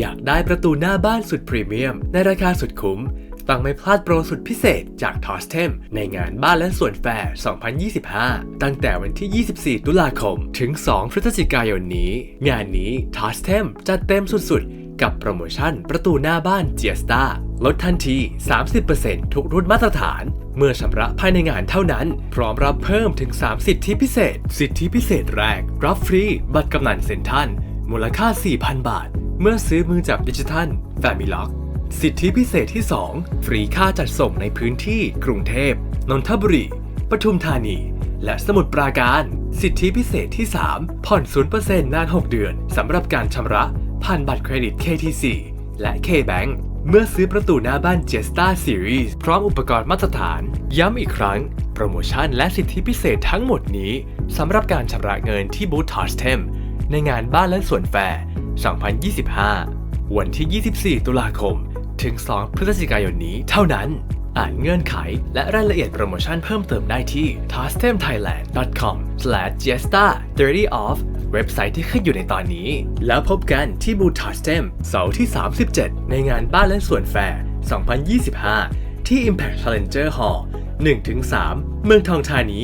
อยากได้ประตูหน้าบ้านสุดพรีเมียม ในราคาสุดคุ้ม ต้องไม่พลาดโปรสุดพิเศษจากทอสเทมในงานบ้านและสวนแฟร์ 2025 ตั้งแต่วันที่ 24 ตุลาคม ถึง 2 พฤศจิกายนนี้ งานนี้ทอสเทมจัดเต็มสุดๆ กับโปรโมชั่นประตูหน้าบ้านเจียสตาลดทันที 30%ทุกรุ่นมาตรฐาน เมื่อชำระภายในงานเท่านั้น พร้อมรับเพิ่มถึง 3 สิทธิพิเศษ สิทธิพิเศษแรก รับฟรี บัตรกำนันเซ็นทันมูลค่า 4,000 บาท เมื่อซื้อมือจับดิจิทัล f a m i l o c k สิทธิพิเศษที่ 2 ฟรีค่าจัดส่งในพื้นที่กรุงเทพ นนทบุรี ปทุมธานี และสมุทรปราการ สิทธิพิเศษที่ 3 ผ่อน 0%นาน 6 เดือน สำหรับการชำระผ่านบัตรเครดิต KTC และ KBank เมื่อซื้อประตูหน้าบ้าน Jesta Series พร้อมอุปกรณ์มาตรฐาน ย้ำอีกครั้ง โปรโมชั่นและสิทธิพิเศษทั้งหมดนี้สำหรับการชำระเงินที่บูธทอสเทมในงานบ้านและสวนแฟร์ 2025 วันที่ 24 ตุลาคม ถึง 2 พฤศจิกายนนี้เท่านั้น อ่านเงื่อนไข และรายละเอียดโปรโมชั่นเพิ่มเติมได้ที่ t o s t e m t h a i l a n d c o m j e s t a 30 off เว็บไซต์ที่ขึ้นอยู่ในตอนนี้ แล้วพบกันที่บูธ t o s t e m เสาร์ที่ 37 ในงานบ้านและสวนแฟร์ 2025 ที่ Impact Challenger Hall 1-3 เมืองทองธานี